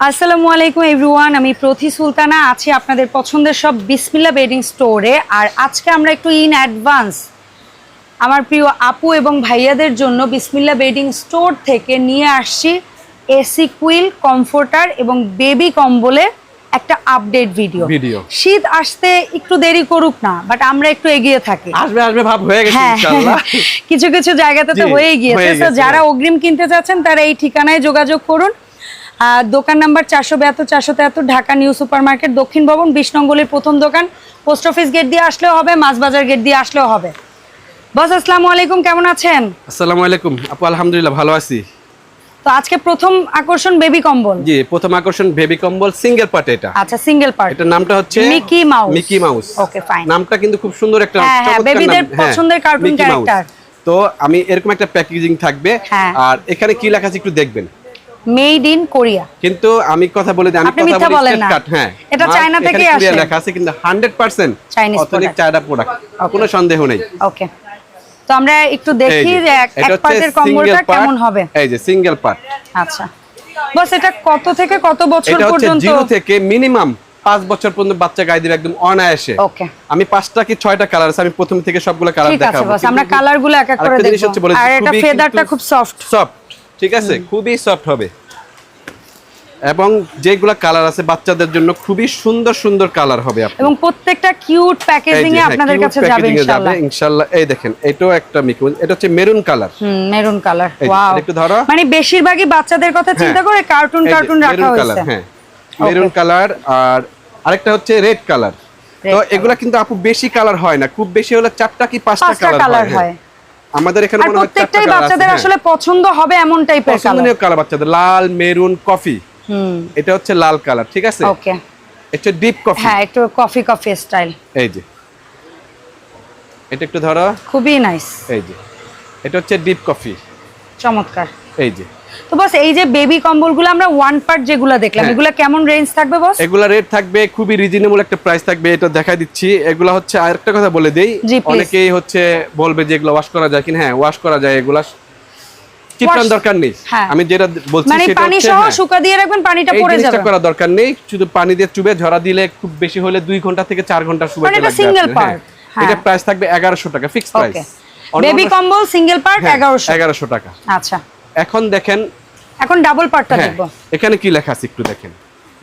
আসসালামু আলাইকুম এভরিওয়ান আমি প্রতি সুলতানা আছি আপনাদের পছন্দের সব বিসমিল্লা বেডিং স্টোরে। আর আজকে আমরা একটু ইন অ্যাডভান্স আমার প্রিয় আপু এবং ভাইয়াদের জন্য বিসমিল্লা বেডিং স্টোর থেকে নিয়ে আসছি এসি কুইল কমফোর্টার এবং বেবি কম্বলে একটা আপডেট ভিডিও। শীত আসতে একটু দেরি করুক না বাট আমরা একটু এগিয়ে থাকি। আসবে আসবে ভাব হয়ে গেছে ইনশাআল্লাহ কিছু কিছু জায়গাতে তো হয়ে গিয়েছে তো যারা। অগ্রিম কিনতে চাচ্ছেন তারা এই ঠিকানায় যোগাযোগ করুন। দোকান নাম্বার চারশো বেহাত্তর চারশো তেহাত্তর ঢাকা নিউ সুপার মার্কেট দক্ষিণ ভবন বিশ নঙ্গলের প্রথম দোকান। পোস্ট অফিস গেট দিয়ে আসলেও হবে মাছবাজার গেট দিয়ে আসলেও হবে। বস আসসালামু আলাইকুম কেমন আছেন? আসসালামু আলাইকুম। আপু আলহামদুলিল্লাহ ভালো আছি। তো আজকে প্রথম আকর্ষণ বেবি কম্বল? জি প্রথম আকর্ষণ বেবি কম্বল সিঙ্গেল পার্ট এটা। আচ্ছা সিঙ্গেল পার্ট। এটার নামটা হচ্ছে Mickey mouse. Mickey mouse. Okay, fine. নামটা কিন্তু খুব সুন্দর একটা হ্যাঁ, হ্যাঁ, বেবিদের হ্যাঁ, পছন্দের মাউস। character। তো আমি এরকম একটা প্যাকেজিং থাকবে। হ্যাঁ। আর এখানে কি লেখা আছে একটু দেখবেন। Made in Korea. কিন্তু আমি কথা বলে দিই আমি কথা বলি straight হ্যাঁ। এটা চায়না clear আসে। লেখা আছে কিন্তু 100% Chinese অথেন্টিক চায়না প্রোডাক্ট কোনো সন্দেহ নেই। ওকে তো আমরা একটু দেখি যে, এক পার্টের কেমন হবে। এই যে সিঙ্গেল পার্ট আচ্ছা। বস এটা কত থেকে কত বছর এটা হচ্ছে পর্যন্ত? জিরো থেকে মিনিমাম পাঁচ বছর পর্যন্ত বাচ্চা গায়ে দিবে একদম অনায়াসে। ওকে আমি পাঁচটা কি ছয়টা কালার আছে? আমি প্রথম থেকে সবগুলো কালার দেখাবো। বস আমরা কালারগুলো এক এক করে দেখব। আর এটা ফেদারটা খুব সফট সফট ঠিক আছে? খুবই সফট হবে। এবং যেগুলা কালার আছে বাচ্চাদের জন্য খুবই সুন্দর সুন্দর কালার হবে। এবং প্রত্যেকটা কিউট প্যাকেজিং এ হ্যাঁ, আপনাদের কাছে যাবে ইনশাআল্লাহ। ইনশাআল্লাহ। এই দেখেন এটাও একটা মিকুন এটা হচ্ছে মেরুন কালার হুম মেরুন কালার ওয়াও একটু ধরো। মানে বেশিরভাগই বাচ্চাদের কথা চিন্তা করে কার্টুন কার্টুন রাখা কালার হয়েছে। হ্যাঁ। মেরুন কালার আর আরেকটা হচ্ছে রেড কালার তো এগুলা কিন্তু আপু বেশি কালার হয় না। খুব বেশি হলে চারটা কি পাঁচটা কালার হয়? হয় হ্যাঁ। আমাদের এখানে মনে হয় প্রত্যেকটাই বাচ্চাদের হ্যাঁ। আসলে পছন্দ হবে এমন টাইপের কালার পছন্দনীয় কালার বাচ্চাদের লাল মেরুন কফি। হুম। এটা হচ্ছে লাল কালার ঠিক আছে? ওকে এটা ডিপ কফি হ্যাঁ একটু কফি কফি স্টাইল এই যে। এটা একটু ধরো। খুবই নাইস এই যে। এটা হচ্ছে ডিপ কফি চমৎকার। এই যে। তো বস এই যে বেবি কম্বলগুলো আমরা ওয়ান পার্ট যেগুলো দেখলাম হ্যাঁ। এগুলো কেমন রেঞ্জ থাকবে বস এগুলা রেট থাকবে খুবই রিজনেবল একটা প্রাইস থাকবে এটা দেখাই দিচ্ছি। এগুলা হচ্ছে আরেকটা কথা বলে দেই অনেকেই হচ্ছে বলবে যে এগুলো ওয়াশ করা যায় কিনা। হ্যাঁ ওয়াশ করা যায় এগুলা চিপকান দরকার নেই। হ্যাঁ। আমি যেটা বলছি মানে সেটা পানি সহ হ্যাঁ, শুকা দিয়ে রাখবেন পানিটা পড়ে যাবে। করা দরকার নেই শুধু পানি দিয়ে চুবে ঝরা দিলে খুব বেশি হলে দুই ঘণ্টা থেকে চার ঘণ্টা শুকাতে মানে এটা লাগবে আপনার, হ্যাঁ। হ্যাঁ। এটা প্রাইস থাকবে এগারোশো টাকা ফিক্স প্রাইস বেবি কম্বল সিঙ্গেল পার্ট এগারোশো। এগারোশো টাকা। আচ্ছা। এখন দেখেন এখন ডাবল পার্টটা হ্যাঁ, দেখব। এখানে কি লেখা আছে একটু দেখেন।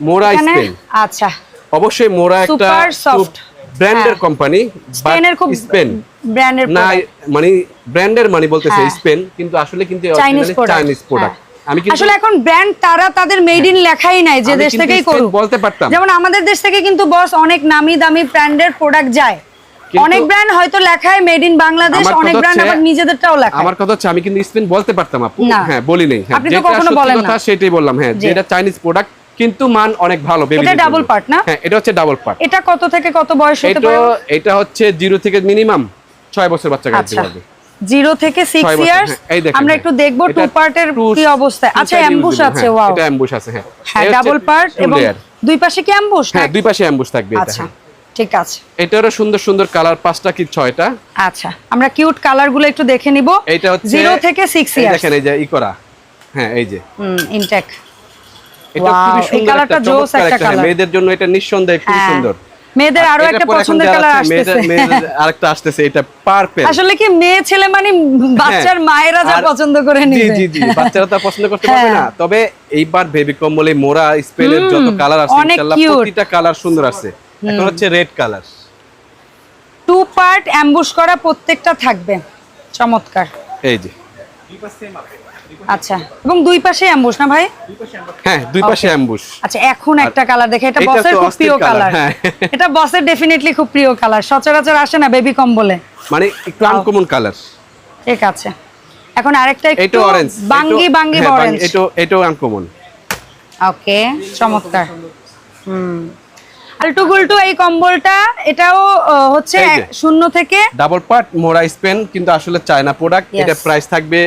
মোরা স্পেন। আচ্ছা। অবশ্যই মোরা একটা soft। ব্র্যান্ডের হ্যাঁ। কোম্পানি স্পেনের খুব স্পেন ব্র্যান্ডের না মানে ব্র্যান্ডের মানে বলতেছে হ্যাঁ। স্পেন কিন্তু আসলে কিন্তু চাইনিজ প্রোডাক্ট চাইনিজ প্রোডাক্ট আমি আসলে এখন ব্র্যান্ড তারা তাদের মেড ইন লেখাই নাই যে দেশ থেকেই করুক। বলতে পারতাম। যেমন আমাদের দেশ থেকে কিন্তু বস অনেক নামি দামি ব্র্যান্ডের প্রোডাক্ট যায়। অনেক ব্র্যান্ড হয়তো লেখায় মেড ইন বাংলাদেশ অনেক ব্র্যান্ড আবার নিজেদেরটাও লেখায়। আমার কথা হচ্ছে আমি কিন্তু স্পেন বলতে পারতাম আপু। হ্যাঁ বলি নেই। হ্যাঁ আপনি তো কখনো বলেন না। সেটাই বললাম। হ্যাঁ। যেটা চাইনিজ প্রোডাক্ট কিন্তু মান অনেক ভালো বেবি এটা double part না? হ্যাঁ এটা হচ্ছে ডাবল পার্ট এটা কত থেকে কত বয়স হতে পারে? এটা হচ্ছে জিরো থেকে মিনিমাম ছয় বছর বাচ্চা আচ্ছা। পারবে জিরো থেকে সিক্স ইয়ার্স হ্যাঁ, আমরা হ্যাঁ। একটু দেখব টু পার্টের কি অবস্থায় আচ্ছা অ্যাম্বুশ আছে ওয়াও এটা অ্যাম্বুশ আছে হ্যাঁ। ডাবল পার্ট এবং দুই পাশে কি অ্যাম্বুশ হ্যাঁ দুই পাশে অ্যাম্বুশ থাকবে এটা আচ্ছা। ঠিক আছে। এটারও সুন্দর সুন্দর কালার পাঁচটা কি ছয়টা? আচ্ছা আমরা কিউট কালারগুলো একটু দেখে নিব। এইটা হচ্ছে জিরো থেকে সিক্স এই ইয়ার্স দেখেন এই যে ই করা। হ্যাঁ এই যে। হুম ইনটেক এটা খুবই সুন্দর কালারটা জোস একটা হ্যাঁ, কালার। মেয়েদের জন্য এটা নিঃসন্দেহে খুবই হ্যাঁ। সুন্দর। মেয়েদের আরও একটা পছন্দের কালার মেয়েদের- আসতেছে। মেয়েদের আরেকটা আসতেছে এটা পার্পল আসলে কি মেয়ে ছেলে মানে বাচ্চার মায়েরা যা পছন্দ করে জি নিবে। জি জি বাচ্চারা তো পছন্দ করতে পারবে হ্যাঁ। না তবে এইবার বেবি কম্বলে মোরা স্পেলের যত কালার আছে ইনশাআল্লাহ প্রতিটা কালার সুন্দর আছে। এখন হচ্ছে red colour two part emboss করা প্রত্যেকটা থাকবে চমৎকার। এই যে। আচ্ছা এবং দুই পাশে অ্যাম্বুশ না ভাই? হ্যাঁ দুই পাশে অ্যাম্বুশ আচ্ছা এখন একটা কালার দেখে এটা এটা বসের খুব প্রিয় কালার হ্যাঁ। এটা বসের ডেফিনেটলি খুব প্রিয় কালার সচরাচর আসে না বেবি কম্বলে? মানে একটু আনকমন কালার ঠিক আছে। এখন আরেকটা একটু অরেঞ্জ বাঙ্গি বাঙ্গি অরেঞ্জ এটা এটাও আনকমন ওকে চমৎকার। হুম। আলটু গুলটু এই কম্বলটা এটাও হচ্ছে শূন্য থেকে ডাবল পার্ট মোরা স্পেন কিন্তু আসলে চায়না প্রোডাক্ট এটা প্রাইস থাকবে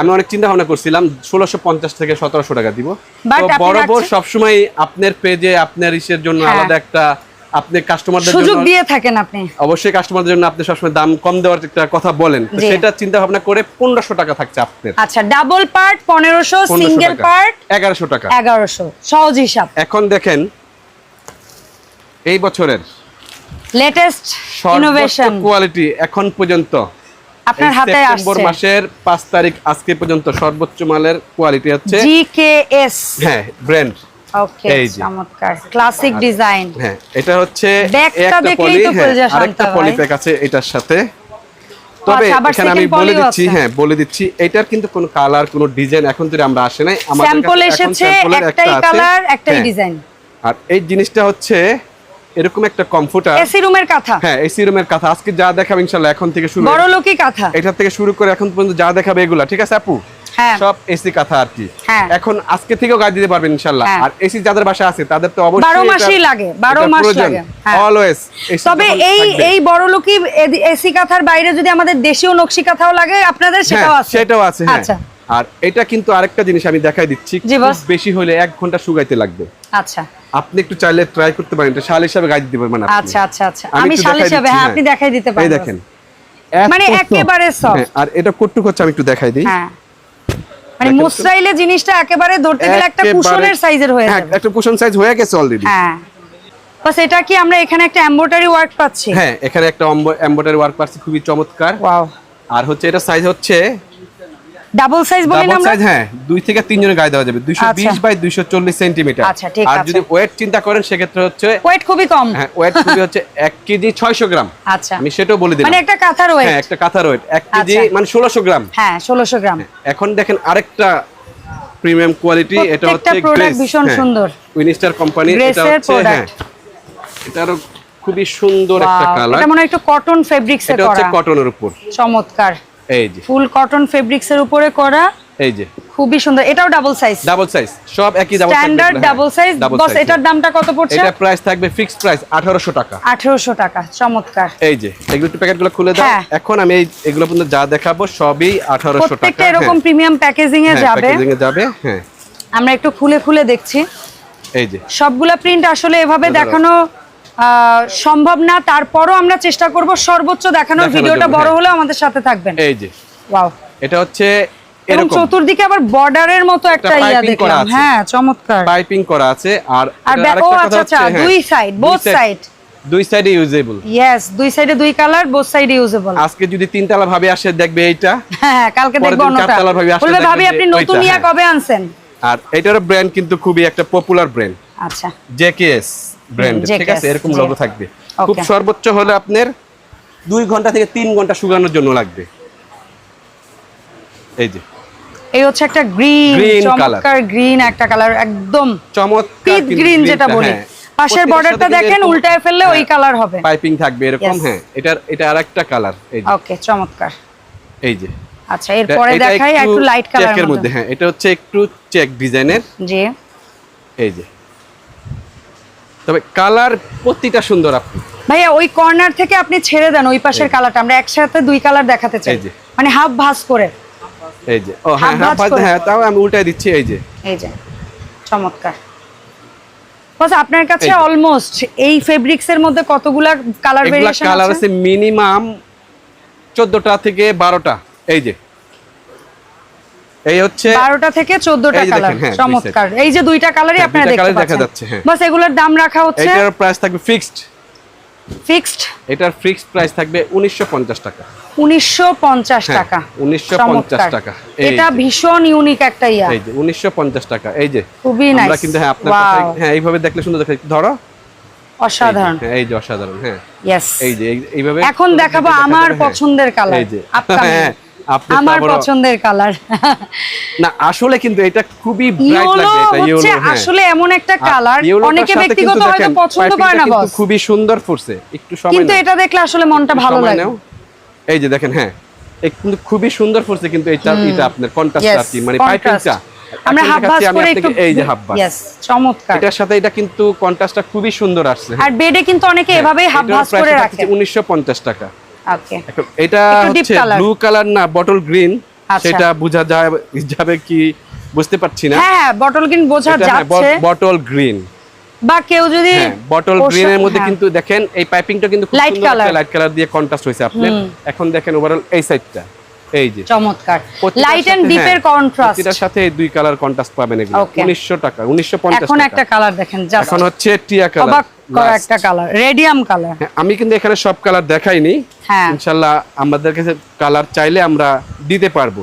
আমি অনেক চিন্তা ভাবনা করছিলাম ষোলোশো পঞ্চাশ থেকে সতেরোশো টাকা দিব। আপনি বরাবর সবসময় আপনার পেজে আপনার ইসের জন্য হ্যাঁ। আলাদা একটা আপনি কাস্টমারদের সুযোগ দিয়ে থাকেন আপনি। অবশ্যই কাস্টমারদের জন্য আপনি সবসময় দাম কম দেওয়ার একটা কথা বলেন। সেটা চিন্তা ভাবনা করে পনেরোশো টাকা থাকছে আপনার। আচ্ছা ডাবল পার্ট পনেরোশো সিঙ্গেল পার্ট এগারোশো টাকা। এগারোশো সহজ হিসাব। এখন দেখেন এই বছরের লেটেস্ট ইনোভেশন কোয়ালিটি এখন পর্যন্ত। আপনার হাতে সেপ্টেম্বর মাসের পাঁচ তারিখ আজকে পর্যন্ত সর্বোচ্চ মালের কোয়ালিটি হচ্ছে জি কে এস হ্যাঁ ব্র্যান্ড ওকে চমৎকার। ক্লাসিক ডিজাইন হ্যাঁ এটা হচ্ছে একটা পলি হ্যাঁ শান্ত আরেকটা হয়। পলি প্যাক আছে এটার সাথে। তবে আচ্ছা, এখানে আমি বলে দিচ্ছি হ্যাঁ বলে দিচ্ছি এটার কিন্তু কোনো কালার কোনো ডিজাইন এখন যদি আমরা আসে নাই। আমাদের স্যাম্পল এসেছে একটাই কালার একটাই হ্যাঁ, ডিজাইন আর এই জিনিসটা হচ্ছে এরকম একটা কমফোর্টার এসি রুমের কাঁথা। হ্যাঁ এসি রুমের কথা। আজকে যা দেখাবে ইনশাল্লাহ এখন থেকে শুরু বড় লোকই কাঁথা। এটা থেকে শুরু করে এখন পর্যন্ত যা দেখাবে এগুলা ঠিক আছে আপু? হ্যাঁ। সব এসি কথা আর কি। হ্যাঁ। এখন আজকে থেকেও গাড়ি দিতে পারবেন ইনশাল্লাহ হ্যাঁ। আর এসি যাদের বাসা আছে তাদের তো অবশ্যই বারো এটা- মাসই লাগে, বারো এটা মাস লাগে। Always তবে এই এই বড় লোকই এসি কাঁথার বাইরে যদি আমাদের দেশীয় নকশি কাঁথাও লাগে আপনাদের সেটাও আছে। সেটাও আছে হ্যাঁ। আচ্ছা। আর এটা কিন্তু আরেকটা জিনিস আমি দেখাই দিচ্ছি। বেশি হলে এক ঘণ্টা শুকাইতে লাগবে। আচ্ছা। আপনি একটু চাইলে ট্রাই করতে পারেন এটা শাল হিসাবে গাইড দিতে পারবেন আপনি। আচ্ছা আচ্ছা আচ্ছা। আমি শাল হিসাবে হ্যাঁ হ্যাঁ। আপনি দেখাই দিতে পারেন এই দেখেন মানে। একেবারে soft। হ্যাঁ, আর এটা কটুক হচ্ছে আমি একটু দেখাই দিই। হ্যাঁ। মানে মুসরাইলে জিনিসটা একেবারে ধরতে গেলে একটা কুশনের সাইজের হয়ে হ্যাঁ যাবে। একটা কুশন সাইজ হয়ে গেছে অলরেডি হ্যাঁ। বাস এটা কি আমরা এখানে একটা এমব্রয়ডারি ওয়ার্ক পাচ্ছি? হ্যাঁ এখানে একটা এমব্রয়ডারি ওয়ার্ক পাচ্ছি খুবই চমৎকার। ওয়াও আর হচ্ছে এটা সাইজ হচ্ছে ডাবল সাইজ বলি না আমরা? সাইজ হ্যাঁ দুই থেকে তিন জনের গায়ে দেওয়া যাবে দুইশো বিশ আচ্ছা। বাই দুইশো চল্লিশ সেন্টিমিটার আচ্ছা, ঠিক আর যদি ওয়েট চিন্তা করেন সেক্ষেত্রে হচ্ছে ওয়েট খুবই কম। হ্যাঁ ওয়েট খুবই হচ্ছে এক কেজি ছয়শো গ্রাম। আচ্ছা। আমি সেটাও বলে দিলাম। মানে একটা কাঁথার ওয়েট হ্যাঁ একটা কাঁথার ওয়েট এক কেজি আচ্ছা। মানে ষোলোশো গ্রাম। হ্যাঁ ষোলোশো গ্রাম। এখন দেখেন আরেকটা প্রিমিয়াম কোয়ালিটি এটা হচ্ছে গ্রেস ভীষণ সুন্দর। উইনিস্টার কোম্পানি এটা হচ্ছে হ্যাঁ প্রোডাক্ট এটারও খুবই সুন্দর একটা কালার এটা মনে হয় একটু কটন ফেব্রিক্স এর এটা হচ্ছে কটনের উপর। চমৎকার। এই যে। ফুল কটন ফেব্রিক্স এর উপরে করা। এই যে। খুবই সুন্দর। এটাও ডাবল সাইজ ডাবল সাইজ সব একই double standard double size boss এটার দামটা কত পড়ছে? এটা প্রাইস থাকবে ফিক্সড প্রাইস 1800 টাকা। আঠেরোশো টাকা। চমৎকার। এই যে এগুলো একটু প্যাকেটগুলো খুলে দাও। হ্যাঁ। এখন আমি এই এগুলো পর্যন্ত যা দেখাবো সবই 1800 টাকা প্রত্যেকটা এরকম প্রিমিয়াম প্যাকেজিং এ যাবে। প্যাকেজিং এ যাবে হ্যাঁ। আমরা একটু খুলে খুলে দেখছি। এই যে। সবগুলা প্রিন্ট আসলে এভাবে দেখানো সম্ভব না তারপরও আমরা চেষ্টা করব সর্বোচ্চ দেখানোর ভিডিওটা বড় হ্যাঁ। হলেও আমাদের সাথে থাকবেন। এই যে। ওয়াও। এটা হচ্ছে এরকম। চতুর্দিকে আবার বর্ডারের মতো একটা ইয়া দেখলাম। হ্যাঁ চমৎকার। পাইপিং করা আছে। আর আর এটার ব্যাক- আরেকটা ও আচ্ছা, আচ্ছা, হ্যাঁ, দুই side, দুই both side- side। দুই সাইডে ইউজেবল ইয়েস দুই সাইডে দুই কালার বোথ সাইডে ইউজেবল আজকে যদি তিনতলা ভাবে আসে দেখবে এইটা। হ্যাঁ কালকে ভাবে বলবে ভাবি আপনি নতুন ইয়া হ্যাঁ। কবে আনছেন? আর এটার ব্র্যান্ড কিন্তু খুবই একটা পপুলার ব্র্যান্ড আচ্ছা। জেকেএস ব্র্যান্ড ঠিক আছে? এরকম লোগো থাকবে। খুব সর্বোচ্চ হলে আপনার দুই ঘণ্টা থেকে তিন ঘণ্টা শুকানোর জন্য লাগবে। এই যে। এই হচ্ছে একটা গ্রিন চমৎকার গ্রিন একটা কালার একদম চমৎকার গ্রিন যেটা বলি। পাশের বর্ডারটা দেখেন উল্টায় ফেললে ওই কালার হবে। পাইপিং থাকবে এরকম হ্যাঁ। এটার এটা আরেকটা কালার এই যে। ওকে চমৎকার। এই যে। আচ্ছা এরপরে দেখাই একটু লাইট কালার মধ্যে। হ্যাঁ। এটা হচ্ছে একটু চেক ডিজাইনের জি। এই যে। তবে কালার প্রতিটা সুন্দর আপনি ভাইয়া ওই কর্নার থেকে আপনি ছেড়ে দেন ওই পাশের কালারটা আমরা একসাথে দুই কালার দেখাতে চাই। মানে হাফ ভাঁজ করে। এই যে। ও হ্যাঁ হাফ করে। হ্যাঁ তাও আমি উল্টাই দিচ্ছি এই যে। এই যে। চমৎকার। বস আপনার কাছে অলমোস্ট এই ফেব্রিক্স এর মধ্যে কতগুলা কালার ভেরিয়েশন কালার আছে? আছে মিনিমাম চোদ্দটা থেকে বারোটা। এই যে। এই হচ্ছে 12টা থেকে 14টা কালার হ্যাঁ, চমৎকার। এই যে দুইটা কালারই হ্যাঁ, আপনারা দেখতে পাচ্ছেন। হ্যাঁ। বাস এগুলোর দাম রাখা হচ্ছে এটার প্রাইস থাকবে ফিক্সড ফিক্সড এটার ফিক্সড প্রাইস থাকবে উনিশশো পঞ্চাশ টাকা। 1950 হ্যাঁ, টাকা। 1950 টাকা। এটা ভীষণ ইউনিক একটা ইয়া। এই যে উনিশশো পঞ্চাশ টাকা। এই যে খুবই আমরা কিন্তু হ্যাঁ আপনার হ্যাঁ এইভাবে দেখলে সুন্দর দেখে ধরো। অসাধারণ। এই যে অসাধারণ হ্যাঁ। এই যে এইভাবে এখন দেখাবো আমার। পছন্দের কালার এই যে। আপকামিং আপনি তো আমার পছন্দের কালার। না আসলে কিন্তু এটা খুবই ব্রাইট লাগবে এটা ইয়েলো হ্যাঁ। আসলে এমন একটা কালার। অনেকে ব্যক্তিগত হয়তো পছন্দ করে না বস। খুবই সুন্দর ফুটছে একটু সময় কিন্তু এটা দেখলে আসলে মনটা ভালো লাগে। এই যে দেখেন হ্যাঁ কিন্তু খুবই সুন্দর ফুটছে কিন্তু এটা এটা আপনার কন্ট্রাস্ট আর কি মানে। পাইপিংটা আমরা হাফ করে একটু এই যে হাফ ইয়েস চমৎকার। এটার সাথে এটা কিন্তু কন্ট্রাস্টটা খুবই সুন্দর আসছে আর বেডে কিন্তু অনেকে এভাবেই হাফ করে রাখে। উনিশশো পঞ্চাশ টাকা। ওকে এটা হচ্ছে ব্লু কালার না বটল গ্রিন আচ্ছা। সেটা বোঝা যায় যাবে কি বুঝতে পারছি না। হ্যাঁ বটল গ্রিন বোঝা হ্যাঁ, যাচ্ছে। বটল গ্রিন বা কেউ যদি হ্যাঁ বটল পোশাক- গ্রিনের মধ্যে হ্যাঁ। কিন্তু দেখেন এই পাইপিংটা কিন্তু Light কালার লাইট কালার দিয়ে কন্ট্রাস্ট হয়েছে আপনি এখন দেখেন ওভারঅল এই সাইডটা এই যে। চমৎকার। লাইট এন্ড ডিপের হ্যাঁ, কন্ট্রাস্ট সাথে দুই কালার কন্ট্রাস্ট পাবেন এগুলো। 1900 টাকা 1950 এখন একটা কালার দেখেন জাস্ট। এখন হচ্ছে টিয়া অবাক কালার করা একটা কালার রেডিয়াম কালার আমি কিন্তু এখানে সব কালার দেখাইনি। হ্যাঁ। ইনশাআল্লাহ আমাদের কাছে কালার চাইলে আমরা দিতে পারব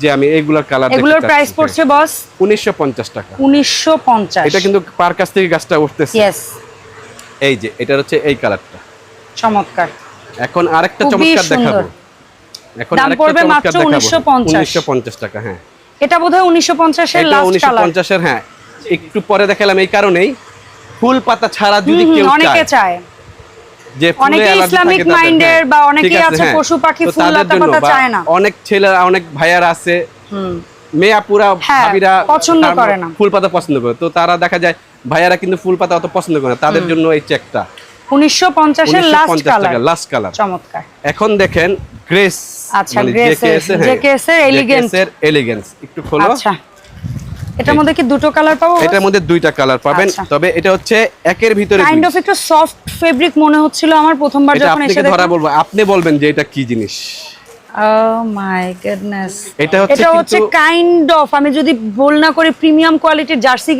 যে আমি এইগুলার কালার এগুলোর প্রাইস পড়ছে বস 1950 টাকা। উনিশশো পঞ্চাশ। এটা কিন্তু পার কাছ থেকে গাছটা উঠতেছে? এই যে এটা হচ্ছে এই কালারটা চমৎকার। এখন আরেকটা চমৎকার দেখাবো। এখন দাম পড়বে মাত্র 1950 1950 টাকা হ্যাঁ। এটা বোধহয় উনিশশো পঞ্চাশের লাস্ট কালার 1950 এর হ্যাঁ। একটু পরে দেখালাম এই কারণেই। ফুল পাতা ছাড়া যদি কেউ অনেকে চায় চায়। যে অনেকে ইসলামিক মাইন্ডের বা ঠিক আছে। পশু পাখি ফুল লতা পাতা চায় না। অনেক ছেলে অনেক ভাইয়ার আছে। হুম। মেয়াপুরা হ্যাঁ, ভাবিরা পছন্দ করে না। ফুল পাতা পছন্দ করে। তো তারা দেখা যায় ভাইয়ারা কিন্তু ফুল পাতা অত পছন্দ করে না। তাদের জন্য এই চেকটা উনিশশো পঞ্চাশের লাস্ট কালার লাস্ট কালার চমৎকার। এখন দেখেন গ্রেস আচ্ছা, এর। এর এলিগেন্স একটু খোলো। আচ্ছা। এটার মধ্যে কি দুটো কালার পাবো এটার মধ্যে দুইটা কালার পাবেন আচ্ছা। তবে এটা হচ্ছে একের ভিতরে কাইন্ড অফ একটু সফট ফেব্রিক মনে হচ্ছিল আমার প্রথমবার যখন এসে ধরা বলব আপনি বলবেন যে এটা কি জিনিস? এটা হচ্ছে এটা হচ্ছে কাইন্ড অফ আমি যদি বল না করি প্রিমিয়াম কোয়ালিটির জার্সি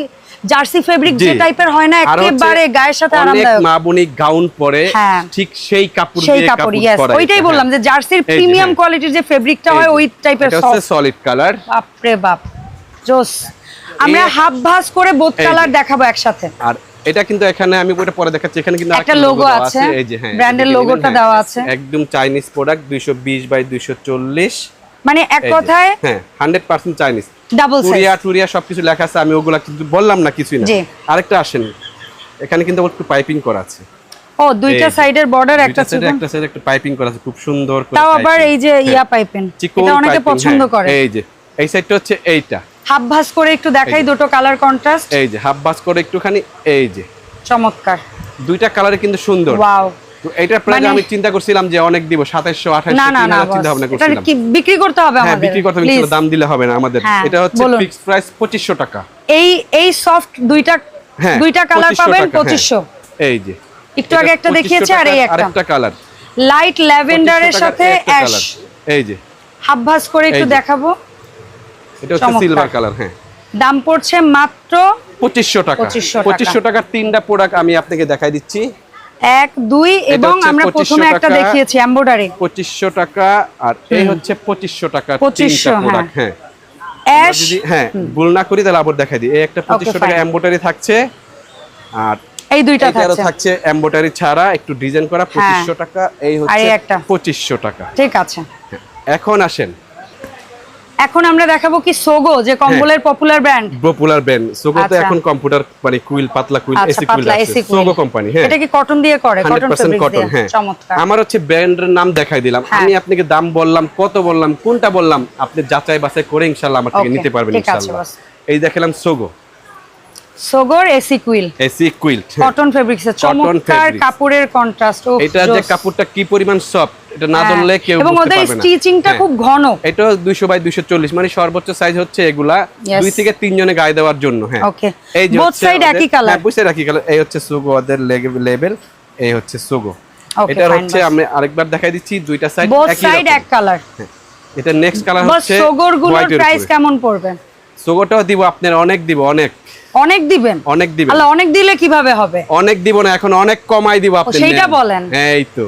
জার্সি ফেব্রিক যে টাইপের হয় না একেবারে গায়ের সাথে আরামদায়ক। মা বোনি গাউন পরে হ্যাঁ। ঠিক সেই কাপড় দিয়ে কাপড় ইয়েস ওইটাই বললাম যে হ্যাঁ। জার্সির প্রিমিয়াম হ্যাঁ। কোয়ালিটির যে ফেব্রিকটা হয় ওই টাইপের সফট সলিড কালার বাপরে বাপ জোস। আমরা হাফ ভাস করে বোথ কালার দেখাবো একসাথে। আর এটা কিন্তু এখানে আমি ওটা পরে দেখাচ্ছি। এখানে কিন্তু একটা দেওয়া আছে, এই যে হ্যাঁ ব্র্যান্ডের এর দেখে logo নিবেন, টা হ্যাঁ। দেওয়া আছে। একদম চাইনিজ প্রোডাক্ট 220 বাই 240 মানে এক কথায় হ্যাঁ 100% চাইনিজ ডাবল সাইজ টুরিয়া সবকিছু লেখা আছে আমি ওগুলা কিন্তু বললাম না কিছুই না। আরেকটা আসেন এখানে কিন্তু একটু পাইপিং করা আছে। ও দুইটা সাইডের বর্ডার একটা চিকন একটা সাইডে একটা পাইপিং করা আছে খুব সুন্দর করে তাও আবার এই যে হ্যাঁ, ইয়া পাইপেন চিকন এটা অনেকে পছন্দ হ্যাঁ, করে। এই যে এই সাইডটা হচ্ছে এইটা। হাফ ভাস করে একটু দেখাই দুটো কালার কন্ট্রাস্ট এই যে হাফ বাস করে একটুখানি এই যে। চমৎকার। দুইটা কালারে কিন্তু সুন্দর। ওয়াও তো এইটার প্রাইস মানে- আমি চিন্তা করছিলাম যে অনেক দিব 2700 2800 না না 3000 চিন্তা boss, ভাবনা এটা কি বিক্রি করতে হবে হ্যাঁ বিক্রি করতে please। দাম দিলে হবে না আমাদের। এটা হচ্ছে ফিক্সড প্রাইস 2500 টাকা। এই এই সফট দুইটা দুইটা কালার পাবেন। 2500 এই যে একটু আগে একটা দেখিয়েছি আর এই একটা। আরেকটা কালার লাইট ল্যাভেন্ডারের সাথে অ্যাশ এই যে। হাফ ভাস করে একটু দেখাবো। এটা হচ্ছে সিলভার কালার হ্যাঁ। দাম পড়ছে মাত্র পঁচিশশো টাকা। 2500 টাকা। পঁচিশশো টাকার তিনটা প্রোডাক্ট আমি আপনাকে দেখাই দিচ্ছি। এক দুই এবং আমরা প্রথমে একটা দেখিয়েছি এমব্রয়ডারি। পঁচিশশো টাকা আর এই হচ্ছে পঁচিশশো টাকা 2500, প্রোডাক্ট হ্যাঁ। অ্যাশ হ্যাঁ। ভুল না করি তাহলে আবার দেখাই দিই। এই একটা পঁচিশশো টাকা fine. এম্বোটারি থাকছে আর এই দুইটা থাকছে। থাকছে এম্বোটারি ছাড়া একটু ডিজাইন করা পঁচিশশো টাকা এই হচ্ছে এই একটা। পঁচিশশো টাকা। ঠিক আছে। এখন আসেন। এখন আমরা দেখাবো কি সোগো যে কম্বলের popular brand popular brand Sogo তো এখন কম্পিউটার মানে কুইল পাতলা কুইল আচ্ছা এসি কুইল আছে। সোগো কোম্পানি হ্যাঁ। এটা কি কটন দিয়ে করে? কটন 100% ফেব্রিক কটন হ্যাঁ। চমৎকার। আমার হচ্ছে ব্র্যান্ডের নাম দেখাই দিলাম। হ্যাঁ। আমি আপনাকে দাম বললাম কত বললাম কোনটা বললাম আপনি যাচাই বাছাই করে ইনশাআল্লাহ আমার থেকে নিতে পারবেন ইনশাআল্লাহ। এই দেখালাম Sogo সোগোর AC quill. AC quill cotton fabrics চমৎকার কাপড়ের কন্ট্রাস্ট এটা যে কাপড়টা কি পরিমাণ সফট এটা না হ্যাঁ। ধরলে কেউ এবং ওদের স্টিচিংটা হ্যাঁ। খুব ঘন। এটা দুইশো বাই দুইশো চল্লিশ মানে সর্বোচ্চ সাইজ হচ্ছে এগুলা দুই থেকে তিনজনে গায়ে দেওয়ার জন্য হ্যাঁ। Okay. এই যে side ওদের- একই colour? হ্যাঁ বুঝছে একই কালার এই হচ্ছে সুগো ওদের লেভেল এই হচ্ছে সুগো। এটার হচ্ছে আমি আরেকবার দেখাই দিচ্ছি দুইটা সাইড একই বোথ সাইড এক কালার হ্যাঁ। এটা নেক্সট কালার হচ্ছে সোগোরগুলোর প্রাইস কেমন পড়বে? সুগোটাও দিব আপনার অনেক দিব অনেক। অনেক দিবেন? অনেক দিবেন। আল্লাহ অনেক দিলে কীভাবে হবে? অনেক দিব না এখন অনেক কমাই দিব আপনি নেন। বলেন। হ্যাঁ, এই তো।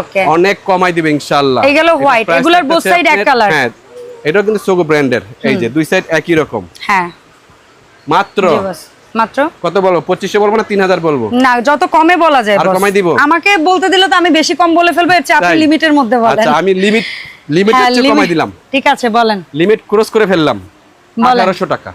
ওকে। অনেক কমাই দিবে ইনশাআল্লাহ। এই গেল price এগুলার থাকতেছে side এক colour। হ্যাঁ এটাও কিন্তু সোগো ব্র্যান্ডের এই যে দুই সাইড একই রকম। হ্যাঁ। মাত্র? মাত্র? কত বলব? পঁচিশশো বলব না তিন হাজার বলব? না যত কমে বলা যায় আর কমাই দিব? আমাকে বলতে দিলে তো আমি বেশি কম বলে ফেলব এর চেয়ে আপনি লিমিটের মধ্যে বলেন। আচ্ছা আমি লিমিট লিমিট হ্যাঁ, চেয়ে কমাই দিলাম। ঠিক আছে বলেন। লিমিট ক্রস করে ফেললাম। বলেন। আঠারোশো টাকা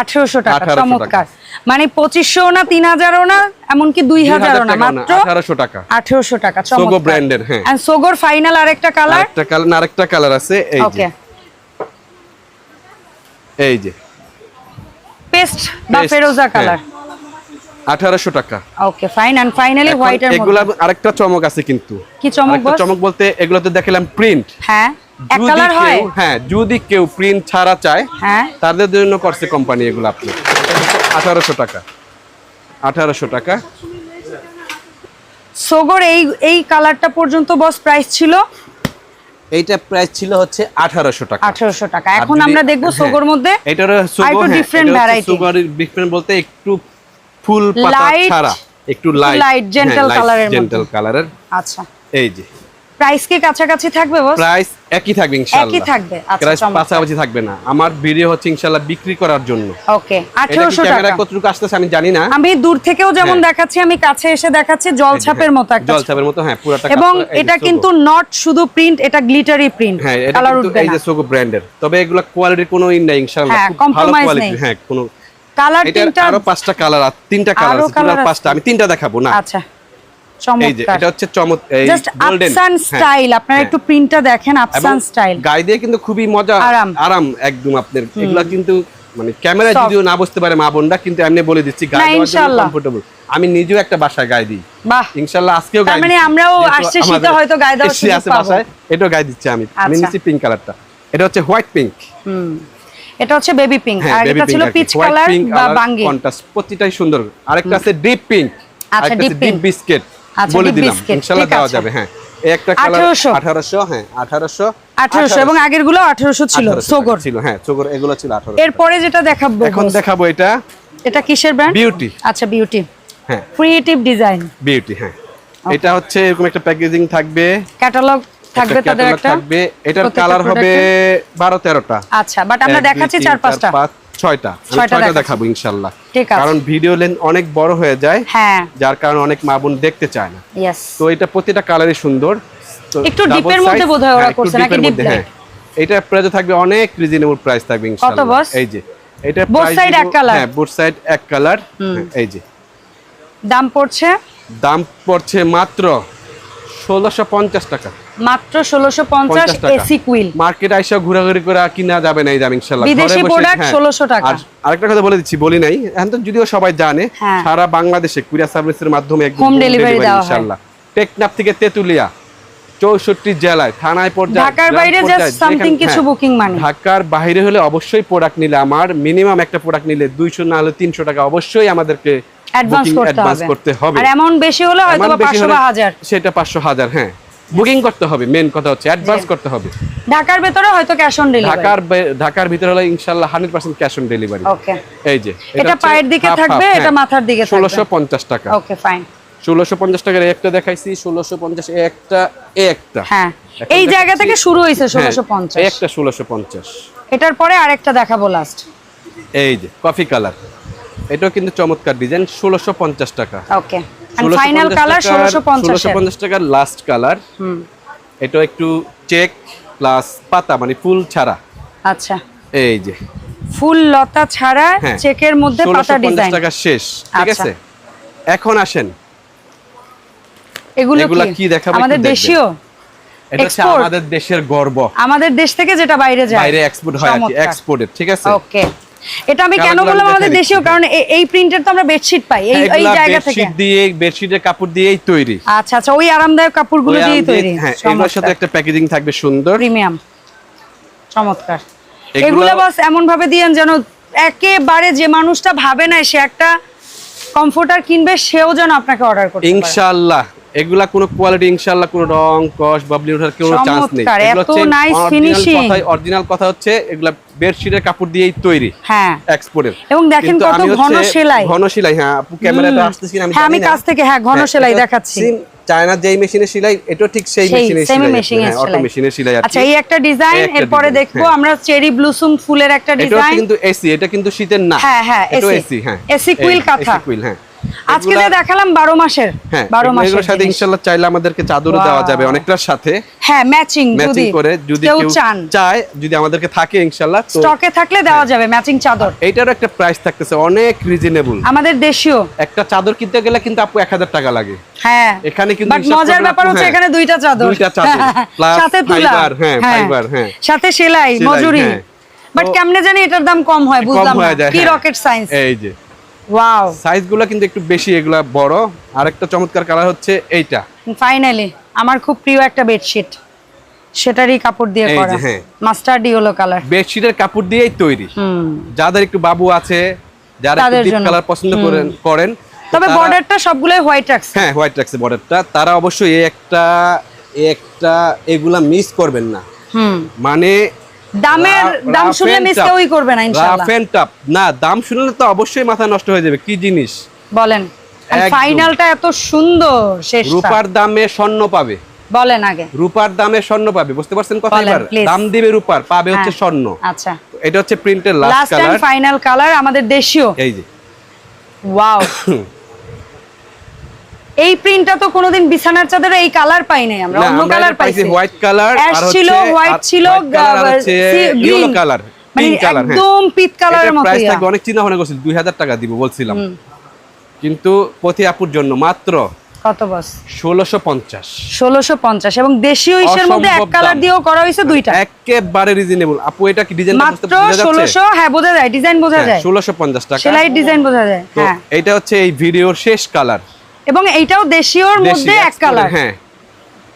1800 টাকা। চমৎকার। মানে পঁচিশশো না তিন হাজারও না এমনকি দুই হাজারও না মাত্র আঠারোশো টাকা। আঠেরোশো টাকা সোগো ব্র্যান্ডের হ্যাঁ। এন্ড সোগোর ফাইনাল আরেকটা কালার আরেকটা কালার না আরেকটা কালার আছে এই যে। এই যে। পেস্ট বা ফেরোজা। কালার আঠারোশো টাকা। Okay fine and finally white এর এগুলা আরেকটা চমক আছে কিন্তু। কি চমক চমক বলতে এগুলোতে দেখালাম প্রিন্ট হ্যাঁ। এক যদি কালার হয় কেউ হ্যাঁ? যদি কেউ প্রিন্ট ছাড়া চায় হ্যাঁ। তাদের জন্য করছে কোম্পানি এগুলো আপনি। আঠারোশো টাকা। আঠারোশো টাকা। সোগর এই এই কালারটা পর্যন্ত বস প্রাইস ছিল? এইটা প্রাইস ছিল হচ্ছে আঠারোশো টাকা। আঠারোশো টাকা। এখন আমরা দেখব হ্যাঁ, সোগর মধ্যে এটারও আর সুগো একটু হ্যাঁ different variety। সুগরের ডিফারেন্ট বলতে একটু ফুল পাতা ছাড়া একটু লাইট লাইটের মধ্যে। জেন্টাল কালারের আচ্ছা। এই যে। প্রাইস কি কাছাকাছি থাকবে বস? প্রাইস একই থাকবে ইনশাআল্লাহ। একই থাকবে, আচ্ছা। পাশাপাশি থাকবে না। আমার ভিডিও হচ্ছে ইনশাআল্লাহ বিক্রি করার জন্য। ওকে এটা কি আঠারোশো ক্যামেরা কতটুকু আসতেছে আমি জানি না। আমি দূর থেকেও যেমন হ্যাঁ। দেখাচ্ছি আমি কাছে এসে দেখাচ্ছি জল ছাপের মতো একটা জল ছাপের মতো হ্যাঁ পুরোটা এবং এটা কিন্তু নট শুধু প্রিন্ট এটা গ্লিটারি প্রিন্ট হ্যাঁ এটা এই যে সোগো ব্র্যান্ডের তবে এগুলা কোয়ালিটির কোনো ইন নাই ইনশাআল্লাহ। হ্যাঁ, খুব ভালো কোয়ালিটি হ্যাঁ কোনো কালার তিনটা আরও পাঁচটা কালার আছে তিনটা কালার আরও পাঁচটা আমি তিনটা দেখাবো না। আচ্ছা। চমৎকার। এটা হচ্ছে চমৎ এই আফসান স্টাইল আপনারা একটু প্রিন্টটা দেখেন আফসান স্টাইল গায়ে দিয়ে কিন্তু খুবই মজা আরাম। আরাম একদম আপনার। এগুলা কিন্তু মানে ক্যামেরায় Soft। যদিও না বুঝতে পারে মা বোনরা কিন্তু এমনি বলে দিচ্ছি গায়ে। কমফোর্টেবল আমি নিজেও একটা বাসায় গায়ে দিই। বাহ। ইনশাআল্লাহ আজকেও গায়ে মানে আমরাও আসছে শীতে হয়তো গায়ে আছে বাসায় এটাও গায়ে দিচ্ছি আমি। আমি আচ্ছা। নিচ্ছি পিঙ্ক কালারটা এটা হচ্ছে হোয়াইট পিঙ্ক হুম। এটা হচ্ছে বেবি পিঙ্ক হ্যাঁ আর এটা ছিল পিচ কালার বা বাঙ্গি। কন্ট্রাস্ট প্রতিটাই সুন্দর। আরেকটা আছে ডিপ পিঙ্ক আচ্ছা, আরেকটা ডিপ। বিস্কিট বলে deep দিলাম। biscuit, ইনশাআল্লাহ দেওয়া যাবে হ্যাঁ। একটা কালার 1800 1800 হ্যাঁ 1800 আঠারোশো এবং আগেরগুলো আঠারোশো ছিল সোগর। ছিল হ্যাঁ চোগর এগুলো ছিল 1800 এরপরে যেটা দেখাবো এখন দেখাবো এটা এটা কিসের ব্র্যান্ড বিউটি আচ্ছা বিউটি হ্যাঁ। ক্রিয়েটিভ ডিজাইন বিউটি হ্যাঁ। এটা হচ্ছে এরকম একটা প্যাকেজিং থাকবে। ক্যাটালগ থাকবে তাদের একটা থাকবে। এটার কালার হবে 12 13টা আচ্ছা বাট আমরা দেখাচ্ছি চার পাঁচটা। ছয়টা। ছয়টা। দেখাবো আছে। কারণ ভিডিও লেন্থ অনেক বড় হয়ে যায় হ্যাঁ। যার কারণে অনেক মা বোন দেখতে চায় না। তো এটা প্রতিটা কালারই সুন্দর। একটু এর মধ্যে বোধহয় ওরা হ্যাঁ, করছে, নাকি এর deep হ্যাঁ। এটা প্রাইস থাকবে অনেক রিজনেবল প্রাইস থাকবে ইনশাআল্লাহ? এই যে এটা side দিব- এক colour? হ্যাঁ বোথ সাইড এক কালার এই যে। দাম পড়ছে? দাম পড়ছে মাত্র ষোলোশো পঞ্চাশ টাকা। মাত্র এসি কুইল মার্কেট আইসা ঘোরাঘুরি করে কিনা যাবে না এই দাম ইনশাল্লাহ বিদেশি বসে- হ্যাঁ। 1600 টাকা। আরেকটা কথা বলে দিচ্ছি বলি নাই এখন তো যদিও সবাই জানে হ্যাঁ। সারা বাংলাদেশে কুরিয়ার সার্ভিসের মাধ্যমে একদম দেওয়া হয়। ইনশাল্লাহ টেকনাফ থেকে তেতুলিয়া চৌষট্টি জেলায় থানায় পর্যায়ে ঢাকার বাইরে পর্যায়ে, just কিছু হ্যাঁ, মানে। ঢাকার বাইরে হলে অবশ্যই প্রোডাক্ট নিলে আমার মিনিমাম একটা প্রোডাক্ট নিলে দুইশো না হলে তিনশো টাকা অবশ্যই আমাদেরকে অ্যাডভান্স করতে হবে আর অ্যামাউন্ট বেশি হলে হয়তো বা সেটা পাঁচশো হাজার হ্যাঁ বুকিং করতে হবে মেন কথা হচ্ছে অ্যাডভান্স করতে হবে। ঢাকার ভেতরে হয়তো ক্যাশ অন ডেলিভারি ঢাকার ঢাকার ভিতরে হলে hundred percent cash on delivery okay এই যে এটা পায়ের দিকে থাকবে, এটা মাথার দিকে থাকবে। ষোলোশো পঞ্চাশ টাকা। ওকে ফাইন ষোলোশো পঞ্চাশ টাকার একটা দেখাইছি ষোলোশো পঞ্চাশ এই একটা একটা। হ্যাঁ। এই জায়গা থেকে শুরু হ্যাঁ, ষোলোশো পঞ্চাশ। এই একটা ষোলোশো পঞ্চাশ। এটার পরে আরেকটা দেখাবো লাস্ট এই যে কফি কালার এটাও কিন্তু চমৎকার ডিজাইন ষোলোশো পঞ্চাশ টাকা। ওকে ফাইনাল কালার ষোলোশো পঞ্চাশ ষোলোশো পঞ্চাশ টাকার লাস্ট কালার হুম। এটা একটু চেক প্লাস পাতা মানে ফুল ছাড়া। আচ্ছা। এই যে। ফুল লতা ছাড়া হ্যাঁ। চেকের মধ্যে পাতা 1650 ডিজাইন টাকা শেষ ঠিক আচ্ছা। আছে? এখন আসেন। এগুলো কি? দেখাবো আমাদের দেশীয়? এটা হচ্ছে আমাদের দেশের গর্ব। আমাদের দেশ থেকে যেটা বাইরে যায়। বাইরে এক্সপোর্ট হয় এক্সপোর্টেড ঠিক আছে? ওকে এটা আমি কেন বললাম আমাদের দেশীয়? কারণ এই প্রিন্টের তো আমরা বেডশিট পাই। এই এই জায়গা থেকে। বেডশিট দিয়ে বেডশিটের কাপড় দিয়েই তৈরি। আচ্ছা আচ্ছা ওই আরামদায়ক কাপড়গুলো দিয়েই তৈরি। হ্যাঁ এগুলোর সাথে একটা প্যাকেজিং থাকবে সুন্দর। প্রিমিয়াম চমৎকার। এগুলো- বাস এমন ভাবে দিয়েন যেন একেবারে যে মানুষটা ভাবে না সে একটা কমফোর্টার কিনবে সেও যেন আপনাকে অর্ডার পারে। ইনশাআল্লাহ এগুলা কোনো কোয়ালিটি ইনশাআল্লাহ কোনো রং কস বাবলি ওঠার কোনো চান্স নেই। nice finishing। অরিজিনাল কথা হচ্ছে এগুলা বেডশিটের কাপড় দিয়েই তৈরি হ্যাঁ। এক্সপোর্টের এবং দেখেন কত ঘন সেলাই। ঘন সেলাই হ্যাঁ আপু ক্যামেরাটা আসতেছি না আমি হ্যাঁ, আমি কাছ থেকে, হ্যাঁ, ঘন হ্যাঁ, সেলাই দেখাচ্ছি। চায়নার যেই মেশিনে সেলাই এটা ঠিক সেই সেই মেশিনে সেলাই মেশিং এর অটো সেলাই। মেশিনের সেলাই আর আচ্ছা এই একটা ডিজাইন এরপরে দেখব হ্যাঁ। আমরা চেরি ব্লুসুম ফুলের একটা ডিজাইন কিন্তু এসি এটা কিন্তু শীতের না। হ্যাঁ, হ্যাঁ, AC এসি হ্যাঁ। AC quill কাঁথা। এসি কুইল হ্যাঁ। আজকে যে দেখালাম বারো মাসের হ্যাঁ বারো এগুলো- মাসের এগুলোর সাথে। ইনশাআল্লাহ চাইলে আমাদেরকে চাদরও দেওয়া যাবে অনেকটার সাথে। হ্যাঁ ম্যাচিং যদি করে যদি কেউ চায় যদি আমাদেরকে থাকে ইনশাআল্লাহ তো স্টকে থাকলে দেওয়া যাবে ম্যাচিং চাদর। এইটারও একটা প্রাইস থাকতেছে অনেক রিজনেবল আমাদের দেশীয়। একটা চাদর কিনতে গেলে কিন্তু আপু এক হাজার টাকা লাগে। হ্যাঁ এখানে কিন্তু বাট মজার ব্যাপার হচ্ছে হ্যাঁ, এখানে দুইটা চাদর। দুইটা চাদর, সাথে তুলা। হ্যাঁ, fiber, হ্যাঁ। সাথে সেলাই মজুরি। হ্যাঁ। বাট কেমনে জানি এটার দাম কম হয় বুঝলাম হয়ে কি হ্যাঁ। রকেট সায়েন্স এই যে। ওয়াও সাইজগুলো কিন্তু একটু বেশি এগুলা বড়। আরেকটা চমৎকার কালার হচ্ছে এইটা। ফাইনালি আমার খুব প্রিয় একটা বেডশিট সেটারই কাপড় দিয়ে করা। মাস্টার্ড ইয়েলো কালার বেডশিটের কাপড় দিয়েই তৈরি। যাদের একটু বাবু আছে যারা একটু ডিপ কালার পছন্দ করেন করেন তবে বর্ডারটা সবগুলোই হোয়াইট রাখছে হ্যাঁ হোয়াইট রাখছে বর্ডারটা তারা অবশ্যই এই একটা একটা এগুলা মিস করবেন না। মানে দামের দাম শুনলে মিস কেউই করবে না ইনশাআল্লাহ রাফ টাপ না দাম শুনলে তো অবশ্যই মাথা নষ্ট হয়ে যাবে। কি জিনিস? বলেন। ফাইনালটা এত সুন্দর শেষ রূপার দামে স্বর্ণ পাবে। বলেন আগে। রূপার দামে স্বর্ণ পাবে। বুঝতে পারছেন কথা এবার? দাম দিবে রূপার পাবে হচ্ছে হ্যাঁ। স্বর্ণ। আচ্ছা। এটা হচ্ছে প্রিন্টের লাস্ট কালার ফাইনাল কালার আমাদের দেশীয়। এই যে। ওয়াও এই প্রিন্টটা তো কোনোদিন বিছানার চাদরে এই কালার পাই নাই আমরা অন্য কালার পাইছি হোয়াইট কালার আর ছিল হোয়াইট ছিল ইয়েলো কালার পিঙ্ক কালার হ্যাঁ। একদম পিত কালারের মতো প্রাইস। থাকবে অনেক চিন্তা ভাবনা করছিল 2000 টাকা দিব বলছিলাম। কিন্তু পথি আপুর জন্য মাত্র কত বস? 1650 ষোলোশো পঞ্চাশ এবং দেশীয় ইসের মধ্যে এক কালার। দিয়েও করা হয়েছে দুইটা। একেবারে রিজনেবল আপু এটা কি ডিজাইন বুঝতে মাত্র বোঝা যাচ্ছে? ষোলোশো হ্যাঁ বোঝা যায় ডিজাইন বোঝা যায়। 1650 টাকা। সেলাই ডিজাইন বোঝা যায় হ্যাঁ। এটা হচ্ছে এই ভিডিওর শেষ কালার এবং এইটাও দেশীয়র মধ্যে এক কালার হ্যাঁ।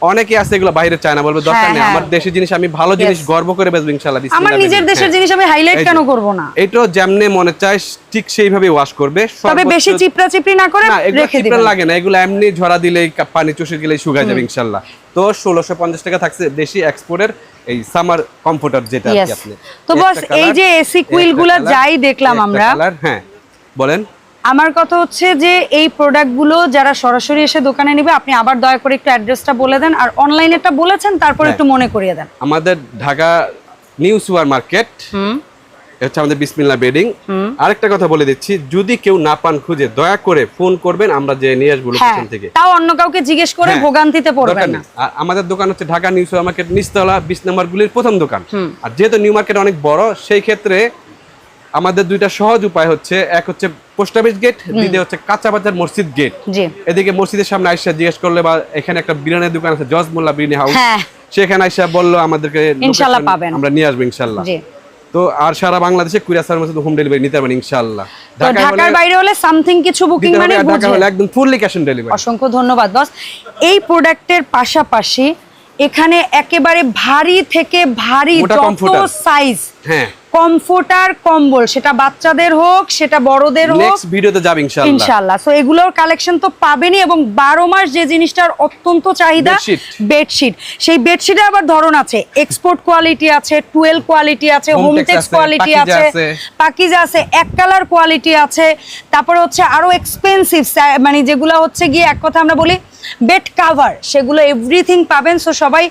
অনেকে আছে এগুলো বাইরে চায় না বলবে দরকার হ্যাঁ, নেই। হ্যাঁ। আমার দেশের জিনিস আমি ভালো জিনিস গর্ব করে বেচবো ইনশাআল্লাহ আমার নিজের দেশের হ্যাঁ। জিনিস আমি হাইলাইট কেন করব না? এটাও যেমনে মনে চায় ঠিক সেইভাবে ওয়াশ করবে। তবে বেশি চিপড়া চিপড়ি না করে রেখে দিবেন। লাগে না। এগুলো এমনি ঝরা দিলেই পানি চুষে গেলেই শুকায় যাবে ইনশাআল্লাহ। তো ষোলোশো পঞ্চাশ টাকা থাকছে দেশি এক্সপোর্টের এই সামার কমফোর্টার যেটা Yes. আপনি। তো বস, এই যে একটা quill গুলা যাই দেখলাম আমরা। হ্যাঁ। বলেন। আমার কথা হচ্ছে যে এই প্রোডাক্টগুলো যারা সরাসরি এসে দোকানে নেবে আপনি আবার দয়া করে একটু অ্যাড্রেসটা বলে দেন আর অনলাইনেটা বলেছেন তারপর হ্যাঁ। একটু মনে করিয়ে দেন। আমাদের ঢাকা নিউ সুপার মার্কেট হচ্ছে আমাদের বিসমিল্লা বেডিং আরেকটা কথা বলে দিচ্ছি যদি কেউ না পান খুঁজে দয়া করে ফোন করবেন আমরা যে নিয়ে আসব হ্যাঁ লোকেশন থেকে। তাও অন্য কাউকে জিজ্ঞেস করে হ্যাঁ, ভোগান্তিতে পড়বেন না। আর আমাদের দোকান হচ্ছে ঢাকা নিউ সুপার মার্কেট নিচতলা বিশ নম্বর গুলির প্রথম দোকান। আর যেহেতু নিউ মার্কেট অনেক বড় সেই ক্ষেত্রে আমাদের দুইটা সহজ উপায় হচ্ছে এক হচ্ছে পোস্ট অফিস গেট দ্বিতীয় হচ্ছে কাঁচা বাজার মসজিদ গেট এদিকে মসজিদের সামনে আইসা জিজ্ঞেস করলে বা এখানে একটা বিরিয়ানির দোকান আছে জজ মোল্লা বিরিয়ানি হাউস হ্যাঁ। সেখানে আইসা বলল আমাদেরকে। আমরা নিয়ে আসব ইনশাল্লাহ। তো আর সারা বাংলাদেশে কুরিয়ার হোম ডেলিভারি নিতে পারবেন ইনশাল্লাহ। ঢাকার বাইরে হলে সামথিং কিছু বুকিং মানে ঢাকা বুঝে। হলে একদম ফুললি ক্যাশ অন ডেলিভারি অসংখ্য ধন্যবাদ বস এই প্রোডাক্টের পাশাপাশি এখানে একেবারে ভারী থেকে ভারী যত সাইজ হ্যাঁ। কমফোর্টার কম্বল সেটা বাচ্চাদের হোক সেটা বড়দের হোক নেক্সট ভিডিওতে যাবে ইনশাল্লাহ ইনশাল্লাহ সো এগুলোর কালেকশন তো পাবেনই এবং বারো মাস যে জিনিসটার অত্যন্ত চাহিদা বেডশিট সেই বেডশিটে আবার ধরন আছে এক্সপোর্ট কোয়ালিটি আছে টুয়েলভ কোয়ালিটি আছে হোমটেক্স কোয়ালিটি আছে আছে। পাকিজা আছে এক কালার কোয়ালিটি আছে তারপরে হচ্ছে আরও এক্সপেন্সিভ মানে যেগুলো হচ্ছে গিয়ে এক কথা আমরা বলি বেড কাভার সেগুলো এভরিথিং পাবেন। সো সবাই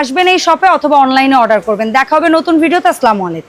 আসবেন এই শপে অথবা অনলাইনে অর্ডার করবেন। দেখা হবে নতুন ভিডিওতে আসসালামু আলাইকুম।